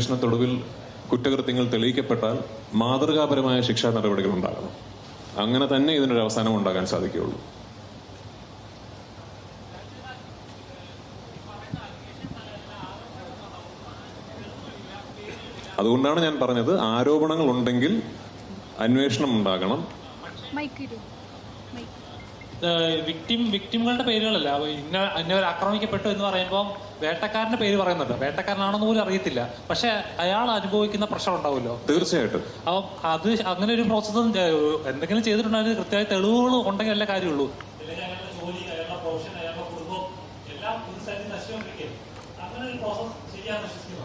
അന്വേഷണത്തൊടുവിൽ കുറ്റകൃത്യങ്ങൾ തെളിയിക്കപ്പെട്ടാൽ മാതൃകാപരമായ ശിക്ഷാ നടപടികൾ ഉണ്ടാകണം. അങ്ങനെ തന്നെ ഇതിനൊരു അവസാനം ഉണ്ടാകാൻ സാധിക്കുകയുള്ളൂ. അതുകൊണ്ടാണ് ഞാൻ പറഞ്ഞത് ആരോപണങ്ങൾ ഉണ്ടെങ്കിൽ അന്വേഷണം ഉണ്ടാകണം. മൈക്ക്. വിക്ടിം വിക്ടിമുകളുടെ പേരുകളല്ല. ഇന്ന ഇന്നവർ ആക്രമിക്കപ്പെട്ടു എന്ന് പറയുമ്പോൾ വേട്ടക്കാരന്റെ പേര് പറയുന്നുണ്ട്. വേട്ടക്കാരനാണെന്ന് പോലും അറിയത്തില്ല. പക്ഷെ അയാൾ അനുഭവിക്കുന്ന പ്രഷർ ഉണ്ടാവുമല്ലോ. തീർച്ചയായിട്ടും. അപ്പം അത് അങ്ങനെ ഒരു പ്രോസസ് എന്തെങ്കിലും ചെയ്തിട്ടുണ്ടെങ്കിൽ കൃത്യമായ തെളിവുകൾ ഉണ്ടെങ്കിൽ കാര്യമുള്ളൂ. എല്ലാം വിശ്വസിക്കുന്നു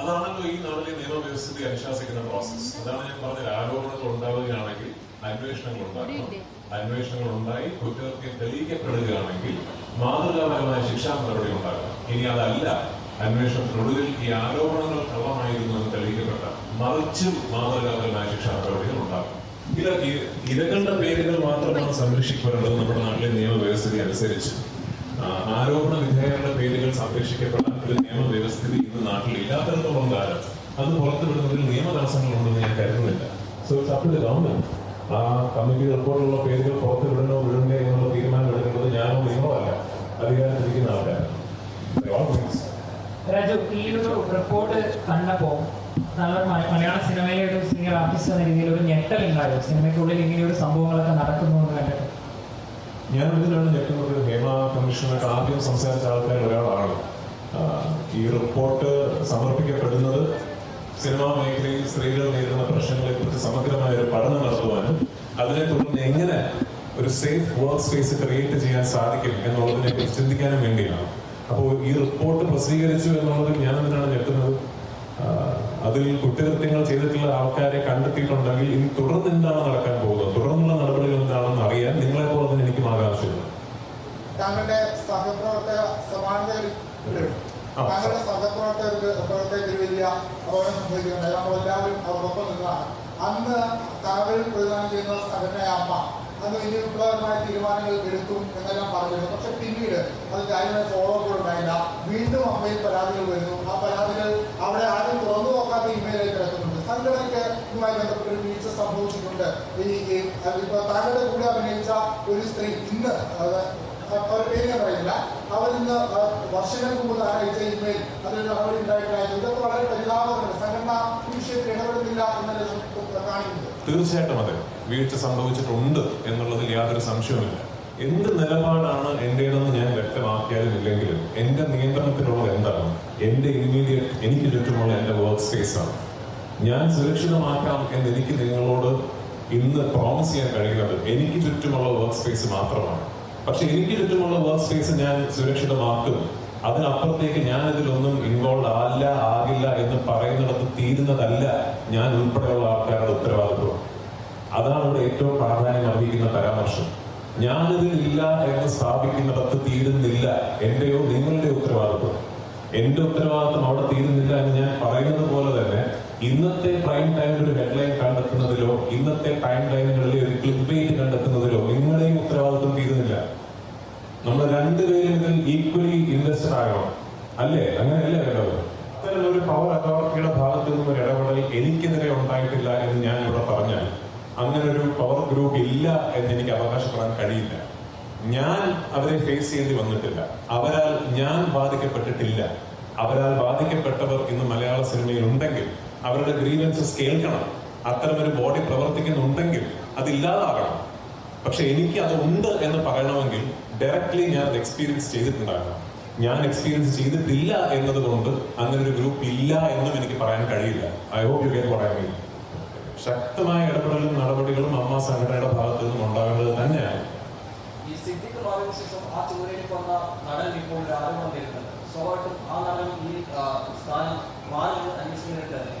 അതാണല്ലോ ഈ നാട്ടിലെ നിയമവ്യവസ്ഥയെ അനുശാസിക്കുന്ന പ്രോസസ് അതാണ് ഞാൻ പറഞ്ഞത്. ആരോപണങ്ങൾ ഉണ്ടാവുകയാണെങ്കിൽ അന്വേഷണങ്ങൾ ഉണ്ടാകണം അന്വേഷണങ്ങൾ ഉണ്ടായി കുറ്റകൃത്യം തെളിയിക്കപ്പെടുകയാണെങ്കിൽ മാതൃകാപരമായ ശിക്ഷാ നടപടി ഉണ്ടാകണം. ഇനി അതല്ല അന്വേഷണത്തിനൊടുവിൽ ഈ ആരോപണങ്ങൾ കള്ളമായിരുന്നു എന്ന് തെളിയിക്കപ്പെട്ട മറിച്ച് മാതൃകാപരമായ ശിക്ഷാ നടപടികൾ ഉണ്ടാകും. ഇത് ഇ- ഇരകളുടെ പേരുകൾ മാത്രമാണ് സംരക്ഷിക്കപ്പെടേണ്ടത് നമ്മുടെ നാട്ടിലെ നിയമവ്യവസ്ഥിതി അനുസരിച്ച്. ആരോപണ വിധേയരുടെ പേരുകൾ സംരക്ഷിക്കപ്പെടാൻ ഒരു നിയമവ്യവസ്ഥിതി ഇന്ന് നാട്ടിൽ ഇല്ലാത്തതുകൊണ്ടാണ് അത് പുറത്തുവിടുന്നതിൽ നിയമ തടസ്സങ്ങളുണ്ടെന്ന് ഞാൻ കരുതുന്നില്ല. So it's up to government ആ കമ്മിറ്റി റിപ്പോർട്ടിലുള്ള പേരുകൾ പുറത്ത് വിടണോ വിടണ്ടേ എന്നുള്ള തീരുമാനം എടുക്കുന്നത് ഞാനോ നിങ്ങളോ അല്ല അധികാരത്തിരിക്കുന്ന ആൾക്കാരാണ്. രാജു ഈ ഒരു റിപ്പോർട്ട് കണ്ടപ്പോ മലയാള സിനിമയിലെ ഒരു സീനിയർ ആർട്ടിസ്റ്റ് എന്ന രീതിയിൽ ഒരു ഞെട്ടൽ ഞെട്ടലുണ്ടായോ. സിനിമയ്ക്കുള്ളിൽ ഇങ്ങനെയൊരു സംഭവങ്ങളൊക്കെ നടക്കുന്നു എന്ന് കണ്ടിട്ട്. ഞാൻ ഇതിലാണ് ഞെട്ടുന്നത്. ഹേമ കമ്മീഷനായിട്ട് ആദ്യം സംസാരിച്ച ആൾക്കാരിൽ ഒരാളാണ്. ഈ റിപ്പോർട്ട് സമർപ്പിക്കപ്പെടുന്നത് സിനിമാ മേഖലയിൽ സ്ത്രീകൾ നേരിടുന്ന പ്രശ്നങ്ങളെ കുറിച്ച് സമഗ്രമായ ഒരു പഠനം നടത്തുവാനും അതിനെ തുടർന്ന് എങ്ങനെ ഒരു സേഫ് വർക്ക് സ്പേസ് ക്രിയേറ്റ് ചെയ്യാൻ സാധിക്കും എന്നുള്ളതിനെ കുറിച്ച് ചിന്തിക്കാനും വേണ്ടിയാണ്. അപ്പോൾ ഈ റിപ്പോർട്ട് പ്രസിദ്ധീകരിച്ചു എന്നുള്ളത് ഞാൻ എന്തിനാണ് ഞെട്ടുന്നത്? അതിൽ കുറ്റകൃത്യങ്ങൾ ചെയ്തിട്ടുള്ള ആൾക്കാരെ കണ്ടെത്തിയിട്ടുണ്ടെങ്കിൽ ഇനി തുടർന്ന് എന്താണ് നടക്കാൻ പോകുന്നത്? തുടർന്നുള്ള നടപടികൾ എന്താണെന്ന് അറിയാൻ നിങ്ങളെ പോലെ തന്നെ എനിക്കും ആകാംക്ഷയുണ്ട്. താങ്കളുടെ സഹപ്രവർത്തക സമാനതയിൽ താങ്കളുടെ സഹപ്രവർത്തകർക്ക് പ്രവർത്തകർക്ക് വലിയ അപകടം സംഭവിക്കുന്നുണ്ട്. നമ്മൾ എല്ലാവരും അവരോടൊപ്പം നിന്നതാണ് അന്ന് താങ്കൾ പ്രതിദാനം ചെയ്യുന്ന സഹകരണ അമ്മ അന്ന് വലിയ വിപ്ലവകരമായ തീരുമാനങ്ങൾ എടുക്കും എന്നെല്ലാം പറഞ്ഞിരുന്നു. പക്ഷെ പിന്നീട് അത് കാര്യമായ ഫോളോ അപ്പ് ഉണ്ടായില്ല. വീണ്ടും അമ്മയിൽ പരാതികൾ വരുന്നു. ആ പരാതികൾ അവിടെ ആരും തുറന്നു നോക്കാത്ത ഇമെയിലായി കിടക്കുന്നുണ്ട്. സംഘടനയ്ക്ക് ഇതുമായി ബന്ധപ്പെട്ട് ഒരു വീഴ്ച സംഭവിച്ചിട്ടുണ്ട്. ഈ താങ്കളുടെ കൂടെ അഭിനയിച്ച ഒരു സ്ത്രീ ഇന്ന് അവരുടെ പേര് ഞാൻ പറയുന്നില്ല അവരിന്ന് വർഷങ്ങൾക്ക് മുമ്പ് അയച്ച ഇമെയിൽ അതിൽ നടപടി ഉണ്ടായിട്ടായിരുന്നു ഇതൊക്കെ വളരെ പരിതാപകരമാണ്. സംഘടന ഈ വിഷയത്തിൽ ഇടപെടുന്നില്ല എന്നല്ലേ കാണിക്കുന്നത്. തീർച്ചയായിട്ടും അതെ. വീഴ്ച സംഭവിച്ചിട്ടുണ്ട് എന്നുള്ളതിൽ യാതൊരു സംശയവുമില്ല. എന്ത് നിലപാടാണ് എന്റേതെന്ന് ഞാൻ വ്യക്തമാക്കിയാലും ഇല്ലെങ്കിലും എന്റെ നിയന്ത്രണത്തിലുള്ളത് എന്താണ്? എന്റെ ഇമ്മീഡിയറ്റ് എനിക്ക് ചുറ്റുമുള്ള എന്റെ വർക്ക് സ്പേസ് ആണ്. ഞാൻ സുരക്ഷിതമാക്കാം എന്ന് എനിക്ക് നിങ്ങളോട് ഇന്ന് പ്രോമിസ് ചെയ്യാൻ കഴിയുന്നത് എനിക്ക് ചുറ്റുമുള്ള വർക്ക് സ്പേസ് മാത്രമാണ്. പക്ഷെ എനിക്ക് ചുറ്റുമുള്ള വർക്ക് സ്പേസ് ഞാൻ സുരക്ഷിതമാക്കും. അതിനപ്പുറത്തേക്ക് ഞാൻ ഇതിലൊന്നും ഇൻവോൾവ് ആല്ല ആകില്ല എന്ന് പറയുന്നിടത്ത് തീരുന്നതല്ല ഞാൻ ഉൾപ്പെടെയുള്ള ആൾക്കാരുടെ ഉത്തരവാദിത്വം. അതാണ് ഇവിടെ ഏറ്റവും പ്രാധാന്യം അറിയിക്കുന്ന പരാമർശം. ഞാനിതിൽ ഇല്ല എന്ന് സ്ഥാപിക്കുന്നിടത്ത് തീരുന്നില്ല എന്റെയോ നിങ്ങളുടെയോ ഉത്തരവാദിത്വം. എന്റെ ഉത്തരവാദിത്വം അവിടെ തീരുന്നില്ല എന്ന് ഞാൻ പറയുന്നത് പോലെ തന്നെ ഇന്നത്തെ പ്രൈം ടൈമിൽ ഒരു ഹെഡ്ലൈൻ കണ്ടെത്തുന്നതിലോ ഇന്നത്തെ ടൈം ലൈനുകളിലെ ഒരു ക്ലിക്ക് ബേറ്റ് കണ്ടെത്തുന്നതിലോ നിങ്ങളുടെയും ഉത്തരവാദിത്വം തീരുന്നില്ല. നമ്മൾ രണ്ടുപേരും ഇതിൽ ഈക്വലി ഇൻവെസ്റ്റഡ് ആകണം. അല്ലേ? അങ്ങനെയല്ലേ വേണ്ടത്? അത്തരം ഒരു പവർ അതോറിറ്റിയുടെ ഭാഗത്തു നിന്നും ഒരു ഇടപെടൽ എനിക്കെതിരെ ഉണ്ടായിട്ടില്ല എന്ന് ഞാൻ ഇവിടെ പറഞ്ഞാൽ അങ്ങനെ ഒരു പവർ ഗ്രൂപ്പ് ഇല്ല എന്ന് എനിക്ക് അവകാശപ്പെടാൻ കഴിയില്ല. ഞാൻ അവരെ ഫേസ് ചെയ്യേണ്ടി വന്നിട്ടില്ല. അവരാൽ ഞാൻ ബാധിക്കപ്പെട്ടിട്ടില്ല. അവരാൽ ബാധിക്കപ്പെട്ടവർ ഇന്ന് മലയാള സിനിമയിൽ ഉണ്ടെങ്കിൽ അവരുടെ ഗ്രീവൻസസ് കേൾക്കണം. അത്തരമൊരു ബോഡി പ്രവർത്തിക്കുന്നുണ്ടെങ്കിൽ അതില്ലാതാകണം പക്ഷെ എനിക്ക് അത് ഉണ്ട് എന്ന് പറയണമെങ്കിൽ ഡയറക്ട്ലി ഞാൻ അത് എക്സ്പീരിയൻസ് ചെയ്തിട്ടുണ്ടാകണം. ഞാൻ എക്സ്പീരിയൻസ് ചെയ്തിട്ടില്ല എന്നതുകൊണ്ട് അങ്ങനെ ഒരു ഗ്രൂപ്പ് ഇല്ല എന്നും എനിക്ക് പറയാൻ കഴിയില്ല. ഐ ഹോപ്പ് യു ഗെറ്റ് പറയാൻ കഴിയും ശക്തമായ ഇടപെടലും നടപടികളും അമ്മ സംഘടനയുടെ ഭാഗത്തു നിന്നും ഉണ്ടാകേണ്ടത് തന്നെയാണ്. ഈ ആ ആരും സ്വാഭാവികം ആ നടൻ ഈ സ്ഥാനം മാറി അന്വേഷിക്കുന്നിട്ട് തന്നെ